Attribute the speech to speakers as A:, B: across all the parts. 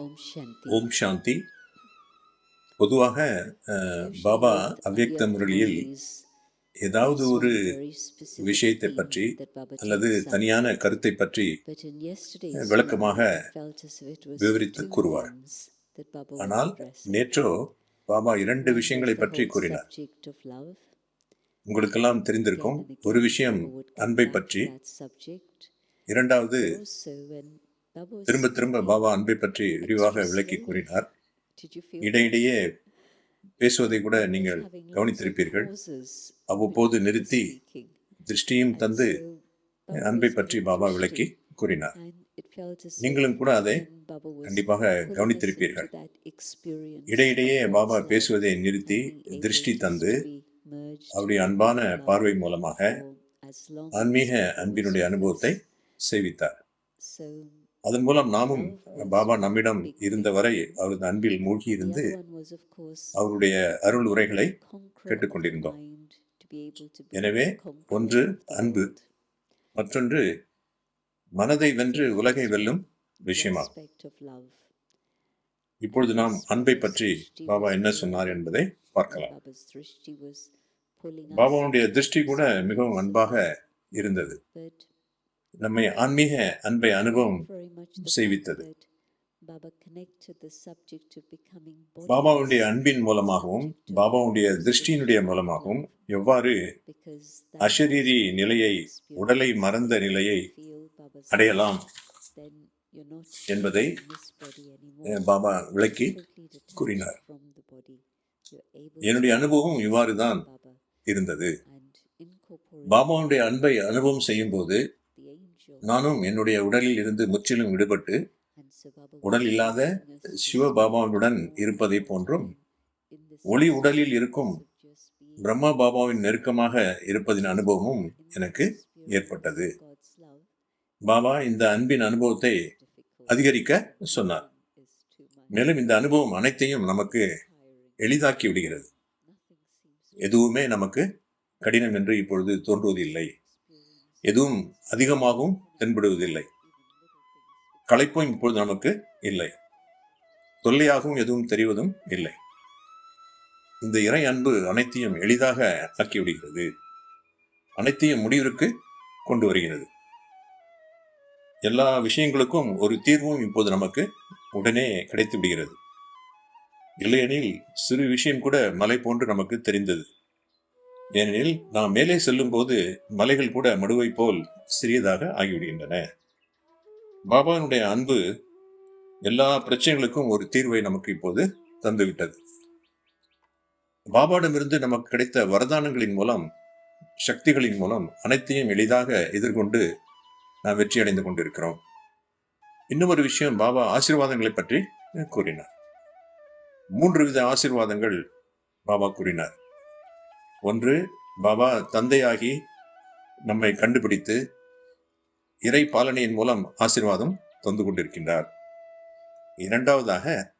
A: ஓம் சாந்தி.
B: ஓம் சாந்தி. பொதுவாக பாபா அவ்யக்த முரளியில் ஏதாவது ஒரு விஷயத்தை பற்றி அல்லது தனியான கருத்தை பற்றி விளக்கமாக விவரித்து கூறுவார். ஆனால் நேற்றோ பாபா இரண்டு விஷயங்களை பற்றி கூறினார். உங்களுக்கெல்லாம் தெரிந்திருக்கும் ஒரு விஷயம் அன்பை பற்றி. இரண்டாவது திரும்ப திரும்ப பாபா அன்பை பற்றி விரிவாக விளக்கி கூறினார். இடையிடையே பேசுவதை கூட நீங்கள் கவனித்திருப்பீர்கள். அவ்வப்போது நிறுத்தி திருஷ்டியும் தந்து அன்பை பற்றி பாபா விளக்கி கூறினார். நீங்களும் கூட அதை கண்டிப்பாக கவனித்திருப்பீர்கள். இடையிடையே பாபா பேசுவதை நிறுத்தி திருஷ்டி தந்து அவருடைய அன்பான பார்வை மூலமாக ஆன்மீக அன்பினுடைய அனுபவத்தை செய்வித்தார். அதன் மூலம் நாமும் பாபா நம்மிடம் இருந்தவரை அவரது அன்பில் மூழ்கி இருந்து அவருடைய அருள் உரைகளை கேட்டுக்கொண்டிருந்தோம். எனவே ஒன்று அன்பு. மற்றொன்று மனதை வென்று உலகை வெல்லும் விஷயமாகும். இப்பொழுது நாம் அன்பை பற்றி பாபா என்ன சொன்னார் என்பதை பார்க்கலாம். பாபாவுடைய திருஷ்டி கூட மிகவும் அன்பாக இருந்தது. நம்மை ஆன்மீக அன்பை அனுபவம் செய்வித்தது. பாபாவுடைய அன்பின் மூலமாகவும் பாபாவுடைய திருஷ்டியினுடைய மூலமாகவும் எவ்வாறு அஷரீரி நிலையை உடலை மறந்த நிலையை அடையலாம் என்பதை பாபா விளக்கி கூறினார். என்னுடைய அனுபவம் இவ்வாறு தான் இருந்தது. பாபாவுடைய அன்பை அனுபவம் செய்யும் போது நானும் என்னுடைய உடலில் இருந்து முற்றிலும் விடுபட்டு உடல் இல்லாத சிவபாபாவுடன் இருப்பதை போன்றும் ஒளி உடலில் இருக்கும் பிரம்மா பாபாவின் நெருக்கமாக இருப்பதின் அனுபவமும் எனக்கு ஏற்பட்டது. பாபா இந்த அன்பின் அனுபவத்தை அதிகரிக்க சொன்னார். மேலும் இந்த அனுபவம் அனைத்தையும் நமக்கு எளிதாக்கி விடுகிறது. எதுவுமே நமக்கு கடினம் என்று இப்பொழுது தோன்றுவதில்லை. எதுவும் அதிகமாகவும் தென்படுவதில்லை. களைப்பும் இப்பொழுது நமக்கு இல்லை. தொல்லையாகவும் எதுவும் தெரிவதும் இல்லை. இந்த இறை அன்பு அனைத்தையும் எளிதாக ஆக்கிவிடுகிறது அனைத்தையும் முடிவிற்கு கொண்டு வருகிறது. எல்லா விஷயங்களுக்கும் ஒரு தீர்வும் இப்போது நமக்கு உடனே கிடைத்து விடுகிறது. இல்லையெனில் சிறு விஷயம் கூட மலை போன்று நமக்கு தெரிந்தது. ஏனெனில் நாம் மேலே செல்லும்போது மலைகள் கூட மடுவை போல் சிறியதாக ஆகிவிடுகின்றன. பாபானுடைய அன்பு எல்லா பிரச்சனைகளுக்கும் ஒரு தீர்வை நமக்கு இப்போது தந்துவிட்டது. பாபாடமிருந்து நமக்கு கிடைத்த வரதானங்களின் மூலம் சக்திகளின் மூலம் அனைத்தையும் எளிதாக எதிர்கொண்டு நாம் வெற்றி அடைந்து கொண்டிருக்கிறோம். இன்னும் ஒரு விஷயம் பாபா ஆசீர்வாதங்களை பற்றி கூறினார். மூன்று வித ஆசீர்வாதங்கள் பாபா கூறினார். ஒன்று பாபா தந்தையாகி நம்மை கண்டுபிடித்து இறை பாலனையின் மூலம் ஆசீர்வாதம் தந்து கொண்டிருக்கின்றார். இரண்டாவதாக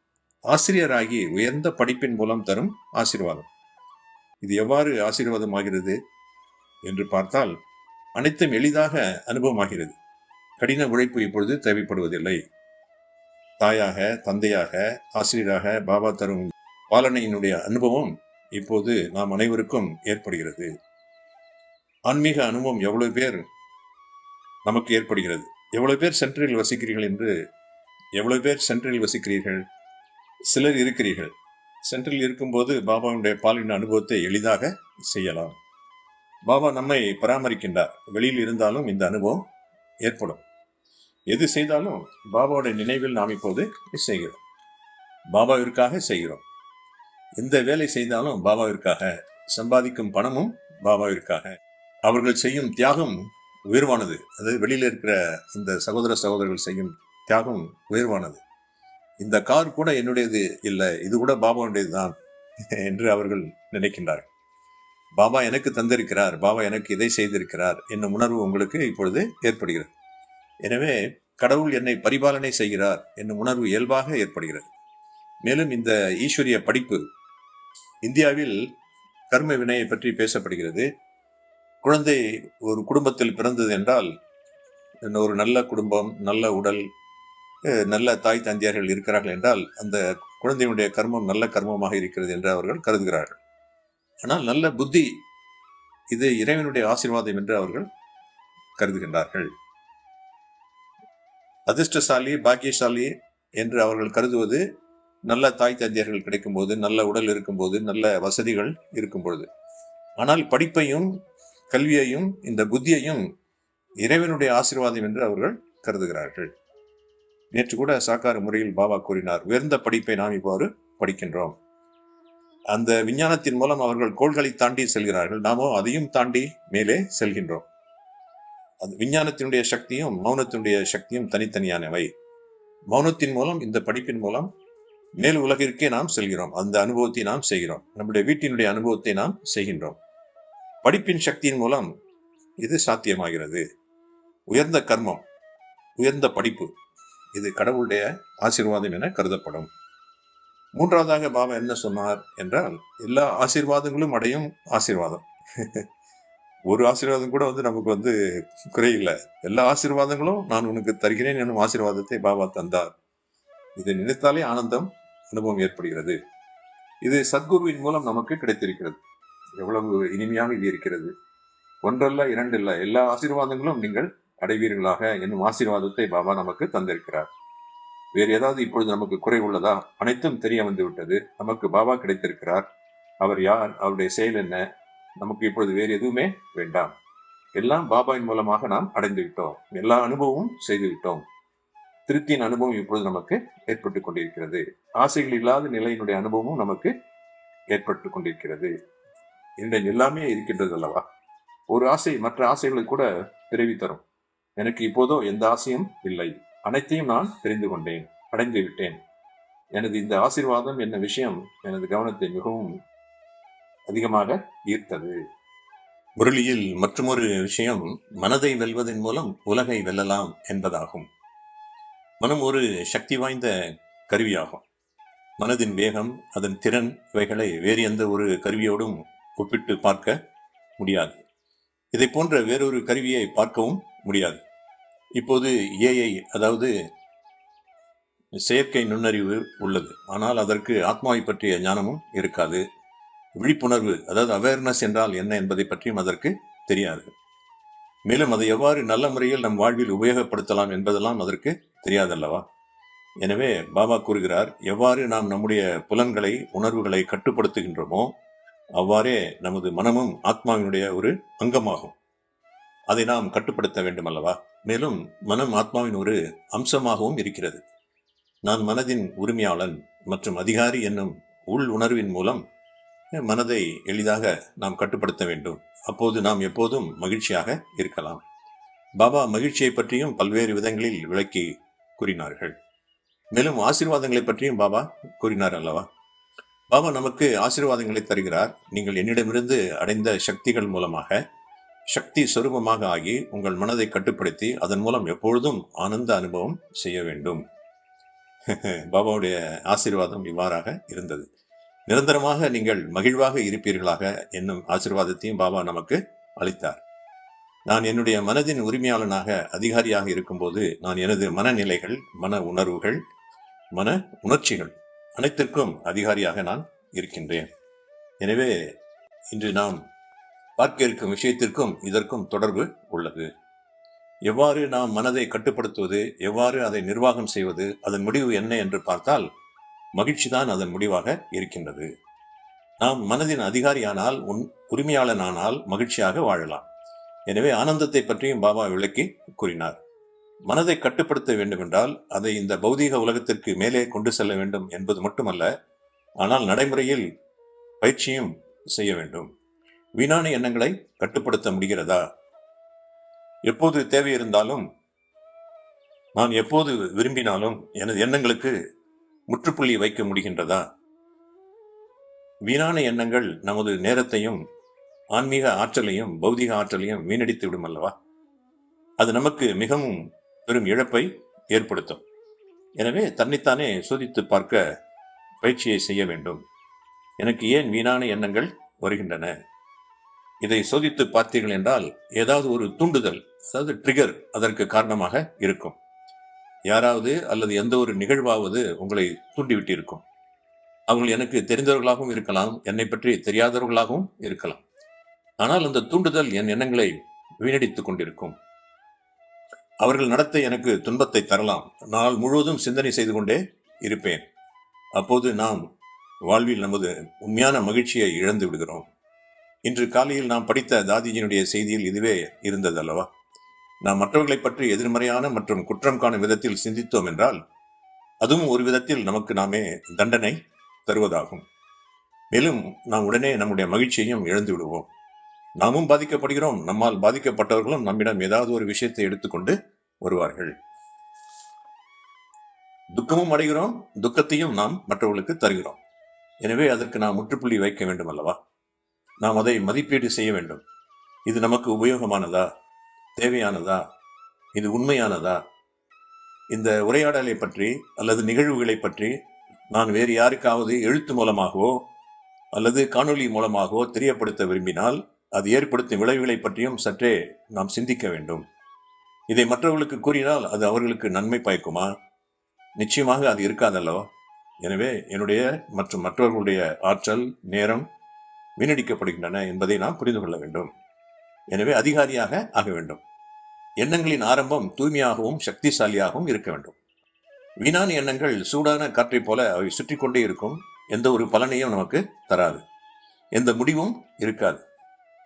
B: ஆசிரியராகி உயர்ந்த படிப்பின் மூலம் தரும் ஆசீர்வாதம். இது எவ்வாறு ஆசீர்வாதமாகிறது என்று பார்த்தால் அனைத்தும் எளிதாக அனுபவமாகிறது. கடின உழைப்பு இப்பொழுது தேவைப்படுவதில்லை. தாயாக தந்தையாக ஆசிரியராக பாபா தரும் பாலனையினுடைய அனுபவம் இப்போது நாம் அனைவருக்கும் ஏற்படுகிறது. ஆன்மீக அனுபவம் எவ்வளவு பேர் நமக்கு ஏற்படுகிறது? எவ்வளவு பேர் சென்ட்ரில் வசிக்கிறீர்கள் என்று எவ்வளவு பேர் சென்ட்ரில் வசிக்கிறீர்கள்? சிலர் இருக்கிறீர்கள். சென்ட்ரில் இருக்கும்போது பாபாவுடைய பாலின அனுபவத்தை எளிதாக செய்யலாம். பாபா நம்மை பராமரிக்கின்றார். வெளியில் இருந்தாலும் இந்த அனுபவம் ஏற்படும். எது செய்தாலும் பாபாவுடைய நினைவில் நாம் இப்போது செய்கிறோம். பாபாவிற்காக செய்கிறோம். எந்த வேலை செய்தாலும் பாபாவிற்காக. சம்பாதிக்கும் பணமும் பாபாவிற்காக. அவர்கள் செய்யும் தியாகம் உயர்வானது. அதாவது வெளியில் இருக்கிற இந்த சகோதர சகோதரர்கள் செய்யும் தியாகம் உயர்வானது. இந்த கார் கூட என்னுடையது இல்லை. இது கூட பாபாவுடையது தான் என்று அவர்கள் நினைக்கின்றார்கள். பாபா எனக்கு தந்திருக்கிறார். பாபா எனக்கு இதை செய்திருக்கிறார் என்னும் உணர்வு உங்களுக்கு இப்பொழுது ஏற்படுகிறது. எனவே கடவுள் என்னை பரிபாலனை செய்கிறார் என்னும் உணர்வு இயல்பாக ஏற்படுகிறது. மேலும் இந்த ஈஸ்வரிய படிப்பு இந்தியாவில் கர்ம வினையை பற்றி பேசப்படுகிறது. குழந்தை ஒரு குடும்பத்தில் பிறந்தது என்றால் ஒரு நல்ல குடும்பம் நல்ல உடல் நல்ல தாய் தந்தையர்கள் இருக்கிறார்கள் என்றால் அந்த குழந்தையினுடைய கர்மம் நல்ல கர்மமாக இருக்கிறது என்று அவர்கள் கருதுகிறார்கள். ஆனால் நல்ல புத்தி இது இறைவனுடைய ஆசீர்வாதம் என்று அவர்கள் கருதுகின்றார்கள். அதிர்ஷ்டசாலி பாக்கியசாலி என்று அவர்கள் கருதுவது நல்ல தாய் தந்தையர்கள் கிடைக்கும்போது நல்ல உடல் இருக்கும்போது நல்ல வசதிகள் இருக்கும் பொழுது ஆனால் படிப்பையும் கல்வியையும் இந்த புத்தியையும் இறைவனுடைய ஆசீர்வாதம் என்று அவர்கள் கருதுகிறார்கள். நேற்று கூட சாக்கார முறையில் பாபா கூறினார் உயர்ந்த படிப்பை நாம் இவ்வாறு படிக்கின்றோம். அந்த விஞ்ஞானத்தின் மூலம் அவர்கள் கோள்களை தாண்டி செல்கிறார்கள். நாமோ அதையும் தாண்டி மேலே செல்கின்றோம். அது விஞ்ஞானத்தினுடைய சக்தியும் மௌனத்தினுடைய சக்தியும் தனித்தனியானவை. மௌனத்தின் மூலம் இந்த படிப்பின் மூலம் மேல் உலகிற்கே நாம் செல்கிறோம். அந்த அனுபவத்தை நாம் செய்கிறோம். நம்முடைய வீட்டினுடைய அனுபவத்தை நாம் செய்கின்றோம். படிப்பின் சக்தியின் மூலம் இது சாத்தியமாகிறது. உயர்ந்த கர்மம் உயர்ந்த படிப்பு இது கடவுளுடைய ஆசீர்வாதம் என கருதப்படும். மூன்றாவதாக பாபா என்ன சொன்னார் என்றால் எல்லா ஆசீர்வாதங்களும் அடையும் ஆசீர்வாதம். ஒரு ஆசீர்வாதம் கூட வந்து நமக்கு வந்து குறையில்லை. எல்லா ஆசீர்வாதங்களும் நான் உனக்கு தருகிறேன் என்னும் ஆசீர்வாதத்தை பாபா தந்தார். இதை நினைத்தாலே ஆனந்தம் அனுபவம் ஏற்படுகிறது. இது சத்குருவின் மூலம் நமக்கு கிடைத்திருக்கிறது. எவ்வளவு இனிமையாக இது இருக்கிறது. ஒன்றல்ல இரண்டல்ல எல்லா ஆசீர்வாதங்களும் நீங்கள் அடைவீர்களாக என்னும் ஆசீர்வாதத்தை பாபா நமக்கு தந்திருக்கிறார். வேறு ஏதாவது இப்பொழுது நமக்கு குறை உள்ளதா? அனைத்தும் தெரிய வந்து விட்டது. நமக்கு பாபா கிடைத்திருக்கிறார். அவர் யார்? அவருடைய செயல் என்ன? நமக்கு இப்பொழுது வேறு எதுவுமே வேண்டாம். எல்லாம் பாபாவின் மூலமாக நாம் அடைந்து விட்டோம். எல்லா அனுபவமும் செய்து விட்டோம். திருப்தியின் அனுபவம் இப்பொழுது நமக்கு ஏற்பட்டு கொண்டிருக்கிறது. ஆசைகள் இல்லாத நிலையினுடைய அனுபவமும் நமக்கு ஏற்பட்டு கொண்டிருக்கிறது. இந்த எல்லாமே இருக்கின்றது அல்லவா? ஒரு ஆசை மற்ற ஆசைகளை கூட பிறவி தரும். எனக்கு இப்போதோ எந்த ஆசையும் இல்லை. அனைத்தையும் நான் தெரிந்து கொண்டேன் அடைந்து விட்டேன். எனது இந்த ஆசீர்வாதம் என்ன விஷயம் எனது கவனத்தை மிகவும் அதிகமாக ஈர்த்தது. முரளியில் மற்றொரு விஷயம் மனதை வெல்வதன் மூலம் உலகை வெல்லலாம் என்பதாகும். மனம் ஒரு சக்தி வாய்ந்த கருவியாகும். மனதின் வேகம் அதன் திறன் இவைகளை வேறு எந்த ஒரு கருவியோடும் ஒப்பிட்டு பார்க்க முடியாது. இதை போன்ற வேறொரு கருவியை பார்க்கவும் முடியாது. இப்போது ஏஐ அதாவது செயற்கை நுண்ணறிவு உள்ளது. ஆனால் அதற்கு ஆத்மாவை பற்றிய ஞானமும் இருக்காது. விழிப்புணர்வு அதாவது அவேர்னஸ் என்றால் என்ன என்பதை பற்றியும் அதற்கு தெரியாது. மேலும் அதை எவ்வாறு நல்ல முறையில் நம் வாழ்வில் உபயோகப்படுத்தலாம் என்பதெல்லாம் அதற்கு தெரியாதல்லவா? எனவே பாபா கூறுகிறார் எவ்வாறு நாம் நம்முடைய புலன்களை உணர்வுகளை கட்டுப்படுத்துகின்றோமோ அவ்வாறே நமது மனமும் ஆத்மாவினுடைய ஒரு அங்கமாகும். அதை நாம் கட்டுப்படுத்த வேண்டும் அல்லவா மேலும் மனம் ஆத்மாவின் ஒரு அம்சமாகவும் இருக்கிறது. நான் மனதின் உரிமையாளன் மற்றும் அதிகாரி என்னும் உள் உணர்வின் மூலம் மனதை எளிதாக நாம் கட்டுப்படுத்த வேண்டும். அப்போது நாம் எப்போதும் மகிழ்ச்சியாக இருக்கலாம். பாபா மகிழ்ச்சியை பற்றியும் பல்வேறு விதங்களில் விளக்கி கூறினார்கள். மேலும் ஆசீர்வாதங்களை பற்றியும் பாபா கூறினார் அல்லவா? பாபா நமக்கு ஆசீர்வாதங்களை தருகிறார். நீங்கள் என்னிடமிருந்து அடைந்த சக்திகள் மூலமாக சக்தி சொரூபமாக ஆகி உங்கள் மனதை கட்டுப்படுத்தி அதன் மூலம் எப்பொழுதும் ஆனந்த அனுபவம் செய்ய வேண்டும். பாபாவுடைய ஆசீர்வாதம் இவ்வாறாக இருந்தது. நிரந்தரமாக நீங்கள் மகிழ்வாக இருப்பீர்களாக என்னும் ஆசீர்வாதத்தையும் பாபா நமக்கு அளித்தார். நான் என்னுடைய மனதின் உரிமையாளனாக அதிகாரியாக இருக்கும்போது நான் எனது மனநிலைகள் மன உணர்வுகள் மன உணர்ச்சிகள் அனைத்திற்கும் அதிகாரியாக நான் இருக்கின்றேன். எனவே இன்று நாம் பார்க்க இருக்கும் விஷயத்திற்கும் இதற்கும் தொடர்பு உள்ளது. எவ்வாறு நாம் மனதை கட்டுப்படுத்துவது எவ்வாறு அதை நிர்வாகம் செய்வது அதன் முடிவு என்ன என்று பார்த்தால் மகிழ்ச்சி தான் அதன் முடிவாக இருக்கின்றது. நாம் மனதின் அதிகாரியானால் உன் உரிமையாளனானால் மகிழ்ச்சியாக வாழலாம். எனவே ஆனந்தத்தை பற்றியும் பாபா விளக்கி கூறினார். மனதை கட்டுப்படுத்த வேண்டுமென்றால் அதை இந்த பௌதீக உலகத்திற்கு மேலே கொண்டு செல்ல வேண்டும் என்பது மட்டுமல்ல ஆனால் நடைமுறையில் பயிற்சியும் செய்ய வேண்டும். வீணான எண்ணங்களை கட்டுப்படுத்த முடிகிறதா? எப்போது தேவை இருந்தாலும் நான் எப்போது விரும்பினாலும் எனது எண்ணங்களுக்கு முற்றுப்புள்ளி வைக்க முடிகின்றதா? வீணான எண்ணங்கள் நமது நேரத்தையும் ஆன்மீக ஆற்றலையும் பௌதிக ஆற்றலையும் வீணடித்து விடும் அல்லவா? அது நமக்கு மிகவும் பெரும் இழப்பை ஏற்படுத்தும். எனவே தன்னைத்தானே சோதித்து பார்க்க பயிற்சியை செய்ய வேண்டும். எனக்கு ஏன் வீணான எண்ணங்கள் வருகின்றன? இதை சோதித்து பார்த்தீர்கள் என்றால் ஏதாவது ஒரு தூண்டுதல் அதாவது ட்ரிகர் அதற்கு காரணமாக இருக்கும். யாராவது அல்லது எந்த ஒரு நிகழ்வாவது உங்களை தூண்டிவிட்டு இருக்கும் அவர்கள் எனக்கு தெரிந்தவர்களாகவும் இருக்கலாம் என்னை பற்றி தெரியாதவர்களாகவும் இருக்கலாம். ஆனால் அந்த தூண்டுதல் என் எண்ணங்களை வீணடித்துக் கொண்டிருக்கும். அவர்கள் நடத்த எனக்கு துன்பத்தை தரலாம். நாள் முழுவதும் சிந்தனை செய்து கொண்டே இருப்பேன். அப்போது நாம் வாழ்வில் நமது உண்மையான மகிழ்ச்சியை இழந்து விடுகிறோம். இன்று காலையில் நாம் படித்த தாதிஜியினுடைய செய்தியில் இதுவே இருந்தது அல்லவா நாம் மற்றவர்களை பற்றி எதிர்மறையான மற்றும் குற்றம் காணும் விதத்தில் சிந்தித்தோம் என்றால் அதுவும் ஒரு விதத்தில் நமக்கு நாமே தண்டனை தருவதாகும். மேலும் நாம் உடனே நம்முடைய மகிழ்ச்சியையும் இழந்து விடுவோம். நாமும் பாதிக்கப்படுகிறோம். நம்மால் பாதிக்கப்பட்டவர்களும் நம்மிடம் ஏதாவது ஒரு விஷயத்தை எடுத்துக்கொண்டு வருவார்கள். துக்கமும் அடைகிறோம். துக்கத்தையும் நாம் மற்றவர்களுக்கு தருகிறோம். எனவே அதற்கு நாம் முற்றுப்புள்ளி வைக்க வேண்டும் அல்லவா? நாம் அதை மதிப்பீடு செய்ய வேண்டும். இது நமக்கு உபயோகமானதா? தேவையானதா? இது உண்மையானதா? இந்த உரையாடலை பற்றி அல்லது நிகழ்வுகளை பற்றி நான் வேறு யாருக்காவது எழுத்து மூலமாகவோ அல்லது காணொளி மூலமாகவோ தெரியப்படுத்த விரும்பினால் அது ஏற்படுத்தும் விளைவுகளை பற்றியும் சற்றே நாம் சிந்திக்க வேண்டும். இதை மற்றவர்களுக்கு கூறினால் அது அவர்களுக்கு நன்மை பயக்குமா? நிச்சயமாக அது இருக்காதல்லோ எனவே என்னுடைய மற்றும் மற்றவர்களுடைய ஆற்றல் நேரம் வீணடிக்கப்படுகின்றன என்பதை நாம் புரிந்து கொள்ள வேண்டும். எனவே அதிகாரியாக ஆக வேண்டும். எண்ணங்களின் ஆரம்பம் தூய்மையாகவும் சக்திசாலியாகவும் இருக்க வேண்டும். வீணான எண்ணங்கள் சூடான காற்றைப் போல அவை சுற்றி கொண்டே இருக்கும். எந்த ஒரு பலனையும் நமக்கு தராது. எந்த முடிவும் இருக்காது.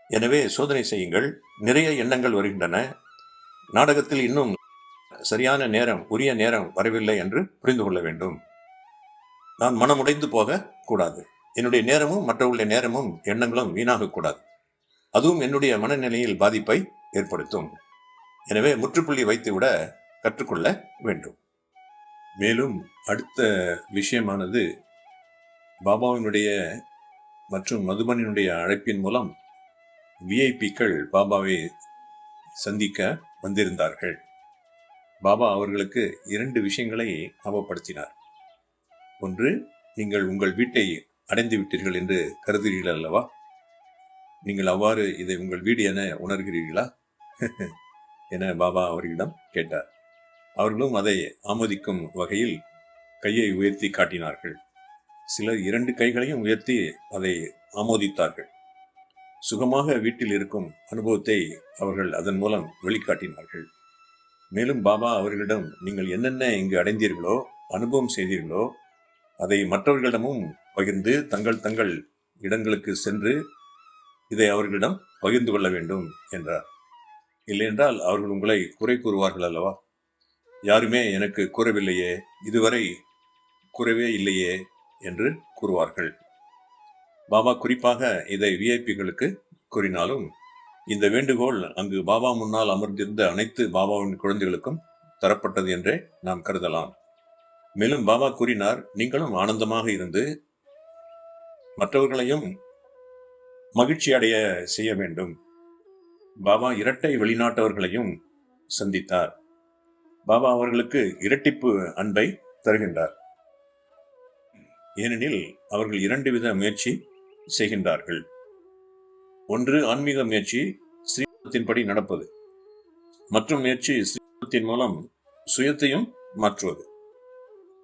B: எனவே சோதனை செய்யுங்கள். நிறைய எண்ணங்கள் வருகின்றன. நாடகத்தில் இன்னும் சரியான நேரம் உரிய நேரம் வரவில்லை என்று புரிந்து கொள்ள வேண்டும். நான் மனமுடைந்து போக கூடாது. என்னுடைய நேரமும் மற்றவர்களுடைய நேரமும் எண்ணங்களும் வீணாகக்கூடாது. அதுவும் என்னுடைய மனநிலையில் பாதிப்பை ஏற்படுத்தும். எனவே முற்றுப்புள்ளி வைத்துவிட கற்றுக்கொள்ள வேண்டும். மேலும் அடுத்த விஷயமானது பாபாவினுடைய மற்றும் மதுபனினுடைய அழைப்பின் மூலம் விஐபிக்கள் பாபாவை சந்திக்க வந்திருந்தார்கள். பாபா அவர்களுக்கு இரண்டு விஷயங்களை ஞாபகப்படுத்தினார் ஒன்று நீங்கள் உங்கள் வீட்டை அடைந்து விட்டீர்கள் என்று கருதுகிறீர்கள் அல்லவா? நீங்கள் அவ்வாறு இதை உங்கள் வீடு என உணர்கிறீர்களா? என பாபா அவர்களிடம் கேட்டார். அவர்களும் அதை ஆமோதிக்கும் வகையில் கையை உயர்த்தி காட்டினார்கள். சிலர் இரண்டு கைகளையும் உயர்த்தி அதை ஆமோதித்தார்கள். சுகமாக வீட்டில் இருக்கும் அனுபவத்தை அவர்கள் அதன் மூலம் வெளிக்காட்டினார்கள். மேலும் பாபா அவர்களிடம் நீங்கள் என்னென்ன இங்கு அடைந்தீர்களோ அனுபவம் செய்தீர்களோ அதை மற்றவர்களிடமும் பகிர்ந்து தங்கள் தங்கள் இடங்களுக்கு சென்று இதை அவர்களிடம் பகிர்ந்து கொள்ள வேண்டும் என்றார். இல்லையென்றால் அவர்கள் உங்களை குறை கூறுவார்கள் அல்லவா? யாருமே எனக்கு கூறவில்லையே இதுவரை கூறவே இல்லையே என்று கூறுவார்கள். பாபா குறிப்பாக இதை விஐபிகளுக்கு கூறினாலும் இந்த வேண்டுகோள் அங்கு பாபா முன்னால் அமர்ந்திருந்த அனைத்து பாபாவின் குழந்தைகளுக்கும் தரப்பட்டது என்றே நாம் கருதலாம். மேலும் பாபா கூறினார் நீங்களும் ஆனந்தமாக இருந்து மற்றவர்களையும் மகிழ்ச்சி அடைய செய்ய வேண்டும். பாபா இரட்டை வெளிநாட்டவர்களையும் சந்தித்தார். பாபா அவர்களுக்கு இரட்டிப்பு அன்பை தருகின்றார். ஏனெனில் அவர்கள் இரண்டு வித முயற்சி செய்கின்றார்கள். ஒன்று ஆன்மீக முயற்சி ஸ்ரீமத்தின்படி நடப்பது. மற்றும் முயற்சி ஸ்ரீமத்தின் மூலம் சுயத்தையும் மாற்றுவது.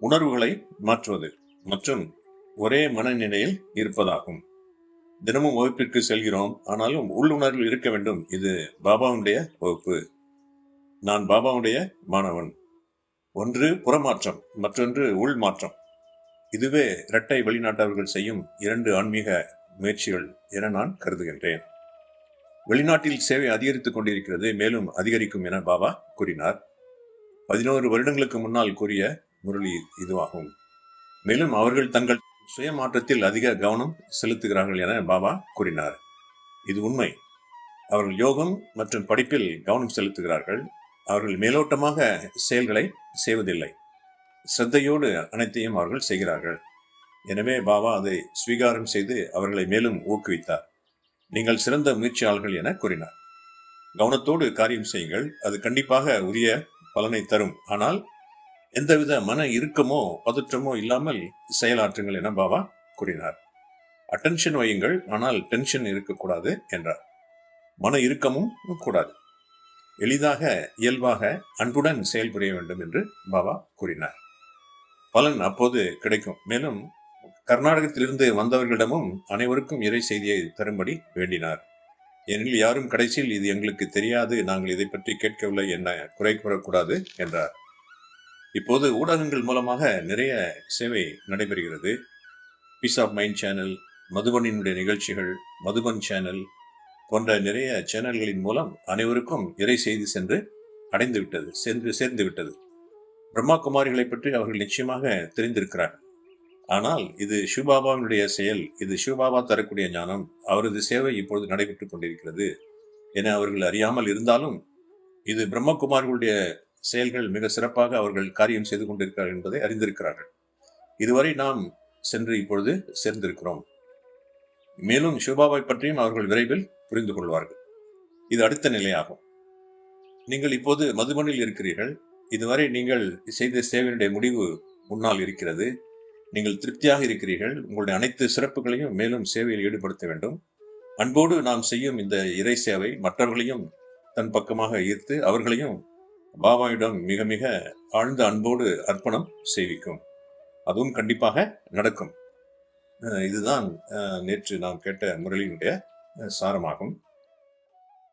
B: உணர்வுகளை மாற்றுவது மற்றும் ஒரே மனநிலையில் இருப்பதாகும். தினமும் வகுப்பிற்கு செல்கிறோம் ஆனாலும் உள்ளுணர்வில் இருக்க வேண்டும். இது பாபாவுடைய வகுப்பு. நான் பாபாவுடைய மாணவன். ஒன்று புறமாற்றம் மற்றொன்று உள் மாற்றம் இதுவே இரட்டை வெளிநாட்டவர்கள் செய்யும் இரண்டு ஆன்மீக முயற்சிகள் என நான் கருதுகின்றேன். வெளிநாட்டில் சேவை அதிகரித்துக் கொண்டிருக்கிறது மேலும் அதிகரிக்கும் என பாபா கூறினார். பதினோரு வருடங்களுக்கு முன்னால் கூறிய முரளி இதுவாகும். மேலும் அவர்கள் தங்கள் சுயமாற்றத்தில் அதிக கவனம் செலுத்துகிறார்கள் என பாபா கூறினார். இது உண்மை. அவர்கள் யோகம் மற்றும் படிப்பில் கவனம் செலுத்துகிறார்கள். அவர்கள் மேலோட்டமாக செயல்களை செய்வதில்லை. சிரத்தையோடு அனைத்தையும் அவர்கள் செய்கிறார்கள். எனவே பாபா அதை ஸ்வீகாரம் செய்து அவர்களை மேலும் ஊக்குவித்தார். நீங்கள் சிறந்த முயற்சியாளர்கள் என கூறினார். கவனத்தோடு காரியம் செய்யுங்கள். அது கண்டிப்பாக உரிய பலனை தரும். ஆனால் எந்தவித மன இறுக்கமோ பதற்றமோ இல்லாமல் செயலாற்றுங்கள் என பாபா கூறினார். அட்டென்ஷன் வையுங்கள். ஆனால் டென்ஷன் இருக்கக்கூடாது என்றார். மன இறுக்கமும் கூடாது. எளிதாக இயல்பாக அன்புடன் செயல்புரிய வேண்டும் என்று பாபா கூறினார். பலன் அப்போது கிடைக்கும். மேலும் கர்நாடகத்திலிருந்து வந்தவர்களிடமும் அனைவருக்கும் இறை செய்தியை தரும்படி வேண்டினார். ஏனெனில் யாரும் கடைசியில் இது எங்களுக்கு தெரியாது நாங்கள் இதை பற்றி கேட்கவில்லை என்ன குறை கூறக்கூடாது என்றார். இப்போது ஊடகங்கள் மூலமாக நிறைய சேவை நடைபெறுகிறது. பீஸ் ஆஃப் மைண்ட் சேனல் மதுபனினுடைய நிகழ்ச்சிகள் மதுபன் சேனல் போன்ற நிறைய சேனல்களின் மூலம் அனைவருக்கும் இறை செய்தி சென்று அடைந்து விட்டது சென்று சேர்ந்து விட்டது பிரம்மா குமாரிகளை பற்றி அவர்கள் நிச்சயமாக தெரிந்திருக்கிறார். ஆனால் இது சிவபாபாவினுடைய செயல் இது சிவபாபா தரக்கூடிய ஞானம் அவரது சேவை இப்பொழுது நடைபெற்றுக் கொண்டிருக்கிறது என அவர்கள் அறியாமல் இருந்தாலும் இது பிரம்மகுமார்களுடைய செயல்கள் மிக சிறப்பாக அவர்கள் காரியம் செய்து கொண்டிருக்கிறார்கள் என்பதை அறிந்திருக்கிறார்கள். இதுவரை நாம் சென்று இப்பொழுது சேர்ந்திருக்கிறோம். மேலும் சிவபாபாவை பற்றியும் அவர்கள் விரைவில் புரிந்து கொள்வார்கள். இது அடுத்த நிலையாகும். நீங்கள் இப்போது மதுபனில் இருக்கிறீர்கள். இதுவரை நீங்கள் செய்த சேவையினுடைய முடிவு முன்னால் இருக்கிறது. நீங்கள் திருப்தியாக இருக்கிறீர்கள். உங்களுடைய அனைத்து சிறப்புகளையும் மேலும் சேவையில் ஈடுபடுத்த வேண்டும். அன்போடு நாம் செய்யும் இந்த இறை சேவை மற்றவர்களையும் தன் பக்கமாக ஈர்த்து அவர்களையும் பாபாவிடம் மிக மிக ஆழ்ந்த அன்போடு அர்ப்பணம் செய்விக்கும். அதுவும் கண்டிப்பாக நடக்கும். இதுதான் நேற்று நாம் கேட்ட முரளியினுடைய சாரமாகும்.